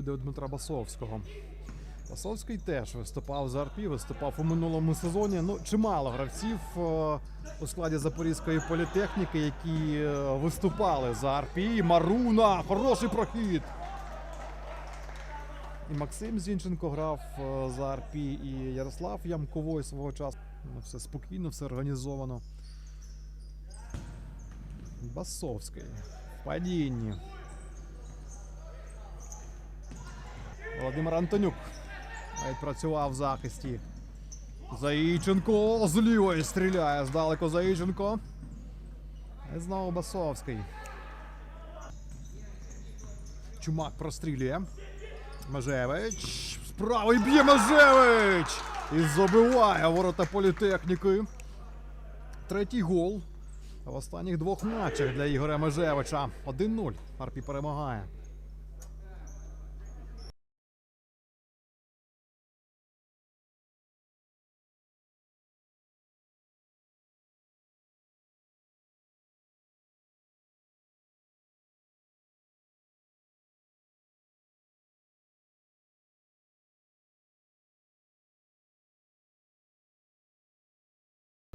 буде у Дмитра Басовського. Басовський теж виступав за РП, виступав у минулому сезоні. Ну, чимало гравців е, у складі Запорізької політехніки, які е, виступали за РП. Маруна, хороший прохід. І Максим Зінченко грав е, за РП, і Ярослав Ямковой свого часу. Ну, все спокійно, все організовано. Басовський. В падінні. Володимир Антонюк відпрацював в захисті. Заїченко з лівої стріляє здалеку Заїченко. І знову Басовський. Чумак прострілює. Межевич. З правої б'є Межевич! І забиває ворота політехніки. Третій гол. В останніх двох матчах для Ігоря Межевича. 1-0. Арпі перемагає.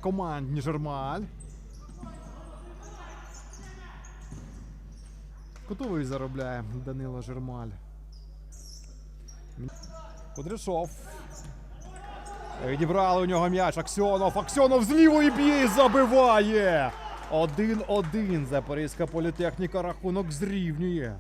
Командні Жермаль. Кутовий заробляє Данило Жермаль. Кудряшов. Відібрали у нього м'яч. Аксьонов. Аксьонов з лівої б'є і забиває. 1-1. Запорізька політехніка рахунок зрівнює.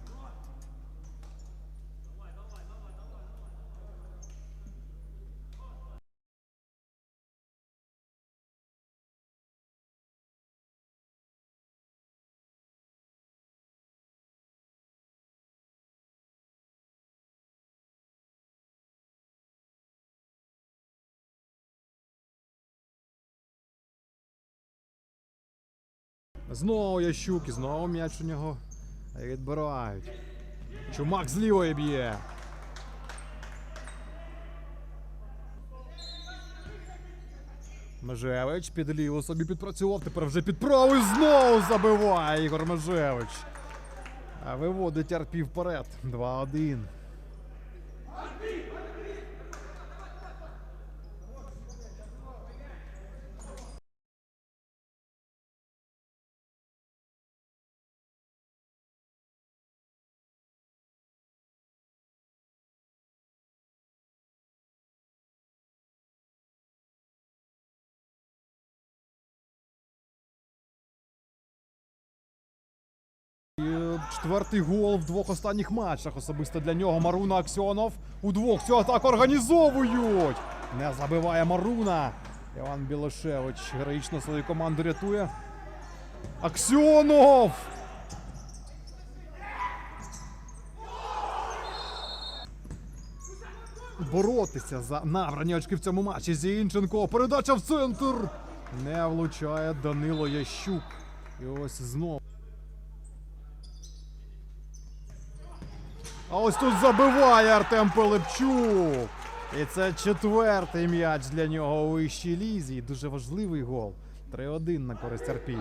Знову Ящук і знову м'яч у нього відбирають. Чумак з лівої б'є. Межевич під ліву собі підпрацював, тепер вже під правий знову забиває Ігор Межевич. А виводить Арпі вперед. 2-1. І Четвертий гол в двох останніх матчах. Особисто для нього Маруна Аксьонов. Удвох цю атаку організовують. Не забиває Маруна. Іван Білошевич героїчно свою команду рятує. Аксьонов! Боротися за набрані очки в цьому матчі. Зінченко. Передача в центр. Не влучає Данило Ящук. І ось знову. А ось тут забиває Артем Пилипчук. І це четвертий м'яч для нього у вищій лізі. Дуже важливий гол. 3-1 на користь Арпі.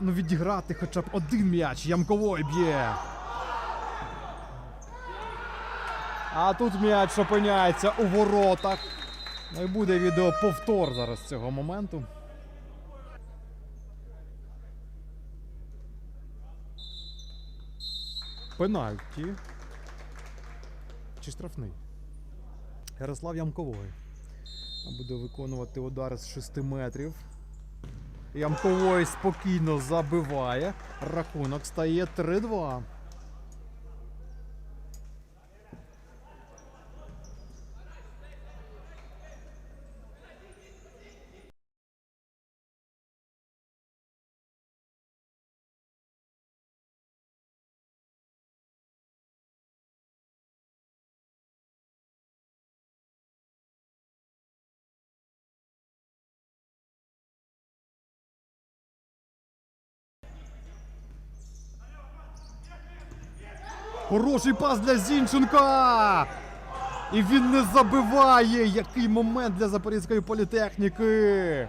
Ну відіграти хоча б один м'яч. Ямковой б'є. А тут м'яч опиняється у воротах. Ну і буде відеоповтор зараз цього моменту. Пенальті. Чи штрафний? Ярослав Ямковой. Буде виконувати удар з 6 метрів. Ямковой спокійно забиває. Рахунок стає 3-2. Хороший пас для Зінченка. І він не забиває. Який момент для Запорізької політехніки.